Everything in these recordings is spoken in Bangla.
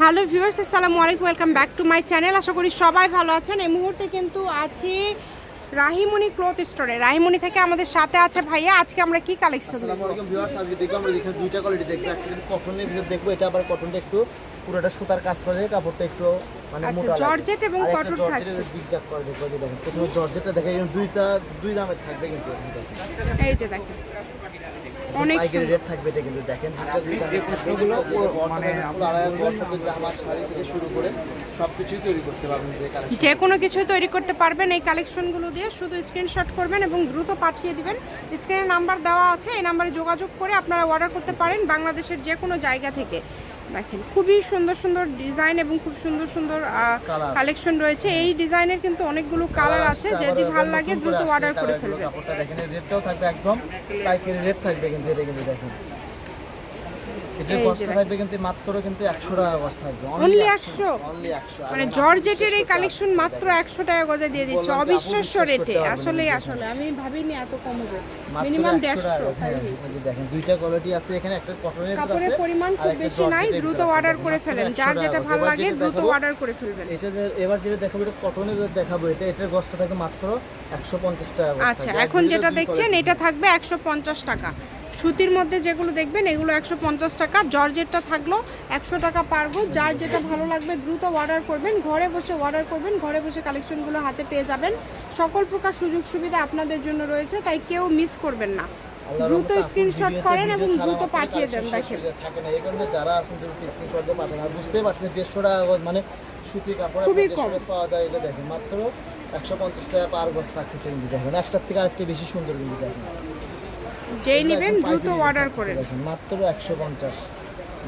হ্যালো ভিউয়ার্স আসসালামু আলাইকুম welcome back to my channel. আশা করি সবাই ভালো আছেন। এই মুহূর্তে কিন্তু আছি রাহিমণি ক্লথ স্টোরে। রাহিমণি থেকে আমাদের সাথে আছে ভাইয়া। আজকে আমরা কি কালেকশন আসসালামু আলাইকুম ভিউয়ার্স আজকে দেখব আমরা এখানে দুইটা কোয়ালিটি দেখব। একটা কিন্তু কটনের ভিতর দেখব এটা আবার কটনটা একটু পুরোটা সুতার কাজ করে দেখে কাপড়টা একটু মানে আচ্ছা, মোটা জর্জেট এবং cotton থাকছে। জিগজাগ করে দেখব যে দেখেন প্রথমে জর্জেটটা দেখে দুইটা দুই দামের থাকবে কিন্তু। এই যে দেখেন। অনেক। রেট থাকবে এটা কিন্তু দেখেন। যে প্রশ্নগুলো মানে জামা শাড়ি থেকে শুরু করে সব কিছুই তৈরি করতে পারবেন যে কোনো কিছু তৈরি করতে পারবেন এই কালেকশনগুলো দিয়ে শুধু স্ক্রিনশট করবেন এবং দ্রুত পাঠিয়ে দিবেন। স্ক্রিনে নাম্বার দেওয়া আছে এই নাম্বারে যোগাযোগ করে আপনারা অর্ডার করতে পারেন বাংলাদেশের যে কোনো জায়গা থেকে। দেখেন। খুবই সুন্দর সুন্দর ডিজাইন এবং খুব সুন্দর সুন্দর. কালেকশন রয়েছে। এই ডিজাইনের কিন্তু অনেকগুলো কালার আছে। যদি ভালো লাগে দ্রুত অর্ডার করে ফেলবেন। কাপড়টা দেখেন রেটটাও থাকবে একদম। পাইকারি রেট থাকবে কিন্তু এটা কিন্তু দেখেন। এটার যে থাকবে কিন্তু মাত্র কিন্তু একশো টাকা কষ্ট থাকবে। Only 100? অনলি একশো? মানে জর্জেটের এই কালেকশন মাত্র একশো টাকা গজে দিয়ে দিচ্ছে। অবিশ্বাস্য রেটে আসলে আসলে। আমি ভাবিনি এত কম হবে। মিনিমাম 100 দেড়শো টাকা, হ্যাঁ, এই দেখেন দুইটা কোয়ালিটি আছে এখানে একটা কটনের কাপড়ের পরিমাণ খুব বেশি নাই দ্রুত অর্ডার করে ফেলেন। যার যেটা ভালো লাগে দ্রুত অর্ডার করে ফেলবেন। এটা এবার যেটা দেখাবো এটা কটনের দেখাবো। এটা এটার গছটা থাকে মাত্র একশো পঞ্চাশ টাকা আচ্ছা এখন যেটা দেখছেন এটা থাকবে একশো পঞ্চাশ টাকা। সুতির মধ্যে যেগুলো দেখবেন এগুলো একশো পঞ্চাশ টাকা। জর্জেটটা থাকল একশো টাকা পারব যার যেটা ভালো লাগবে দ্রুত অর্ডার করবেন। ঘরে বসে অর্ডার করবেন। ঘরে বসে কালেকশনগুলো হাতে পেয়ে যাবেন। সকল প্রকার সুযোগ সুবিধা আপনাদের জন্য রয়েছে তাই কেউ মিস করবেন না। দ্রুত স্ক্রিনশট করেন এবং দ্রুত পাঠিয়ে দেন দেখেন। থাকে না। এই কারণে যারা আছেন দ্রুত স্ক্রিনশট দিয়ে পাঠান। আর বুঝতেই পারছেন দেড়শো টাকা মানে সুতি কাপড় খুবই কম। পাওয়া যায় এটা দেখেন। মাত্র একশো পঞ্চাশ টাকা পার গজ থাকতেছে কিন্তু দেখেন। একটার থেকে আরেকটা বেশি সুন্দর কিন্তু দেখেন। যেই নেবেন দ্রুত অর্ডার করেন। মাত্র একশো পঞ্চাশ।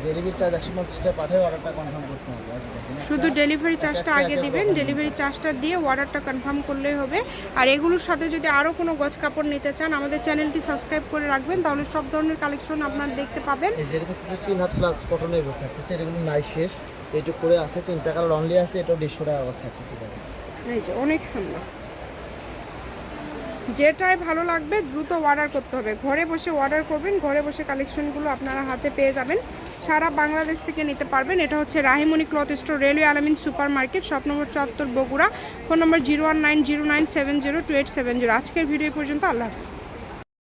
ডেলিভারি চার্জ একশো পঞ্চাশ টাকা পাঠায় অর্ডারটা কনফার্ম করতে হবে। দেখেন, শুধু ডেলিভারি চার্জটা আগে দিবেন ডেলিভারি চার্জটা দিয়ে অর্ডারটা কনফার্ম করলেই হবে। আর এগুলোর সাথে যদি আরও কোনো গজ কাপড় নিতে চান আমাদের চ্যানেলটি সাবস্ক্রাইব করে রাখবেন তাহলে সব ধরনের কালেকশন আপনারা দেখতে পাবেন। তিন হাত প্লাস কটনের উপর থাকতেছে কিন্তু নাই শেষ। এইটুকু করে আছে তিনটা কালার অনলি আছে এটাও দেড়শো টাকা অবস্থা থাকতেছে এই যে অনেক সুন্দর। যেটাই ভালো লাগবে, দ্রুত অর্ডার করতে হবে। ঘরে বসে অর্ডার করবেন, ঘরে বসে কালেকশনগুলো আপনারা হাতে পেয়ে যাবেন। সারা বাংলাদেশ থেকে নিতে পারবেন। এটা হচ্ছে Rahimoni cloth store railway Alamin super market shop number চত্বর Bogura phone number zero one nine zero nine seven zero two eight seven zero আজকের ভিডিও পর্যন্ত, আল্লাহ হাফিজ।